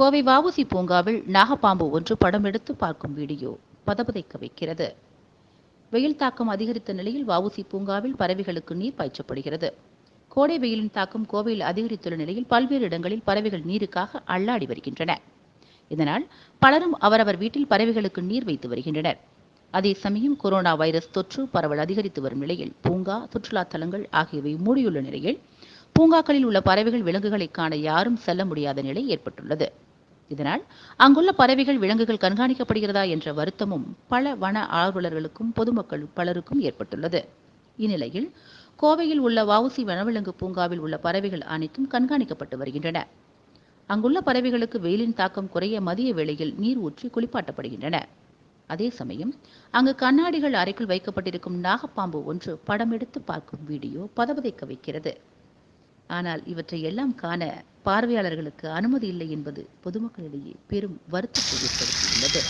கோவை வாவுசி பூங்காவில் நாகப்பாம்பு ஒன்று படம் எடுத்து பார்க்கும் வீடியோ பதபதைக்க வைக்கிறது. வெயில் தாக்கம் அதிகரித்த நிலையில் வாவுசி பூங்காவில் பறவைகளுக்கு நீர் பாய்ச்சப்படுகிறது. கோடை வெயிலின் தாக்கம் கோவையில் அதிகரித்துள்ள நிலையில் பல்வேறு இடங்களில் பறவைகள் நீருக்காக அள்ளாடி வருகின்றன. இதனால் பலரும் அவரவர் வீட்டில் பறவைகளுக்கு நீர் வைத்து வருகின்றனர். அதே சமயம் கொரோனா வைரஸ் தொற்று பரவல் அதிகரித்து வரும் நிலையில் பூங்கா சுற்றுலா தலங்கள் ஆகியவை மூடியுள்ள நிலையில் பூங்காக்களில் உள்ள பறவைகள் விலங்குகளை காண யாரும் செல்ல முடியாத நிலை ஏற்பட்டுள்ளது. இதனால் அங்குள்ள பறவைகள் விலங்குகள் கண்காணிக்கப்படுகிறதா என்ற வருத்தமும் பல வன ஆர்வலர்களுக்கும் பொதுமக்கள் பலருக்கும் ஏற்பட்டுள்ளது. இந்நிலையில் கோவையில் உள்ள வவுசி வனவிலங்கு பூங்காவில் உள்ள பறவைகள் அனைத்தும் கண்காணிக்கப்பட்டு வருகின்றன. அங்குள்ள பறவைகளுக்கு வெயிலின் தாக்கம் குறைய மதிய வேளையில் நீர் ஊற்றி குளிப்பாட்டப்படுகின்றன. அதே சமயம் அங்கு கண்ணாடிகள் அறைக்குள் வைக்கப்பட்டிருக்கும் நாகப்பாம்பு ஒன்று படம் எடுத்து பார்க்கும் வீடியோ பதவதைக்க வைக்கிறது. ஆனால் இவற்றை எல்லாம் காண பார்வையாளர்களுக்கு அனுமதி இல்லை என்பது பொதுமக்களிடையே பெரும் வருத்தத்தை ஏற்படுத்தியுள்ளது.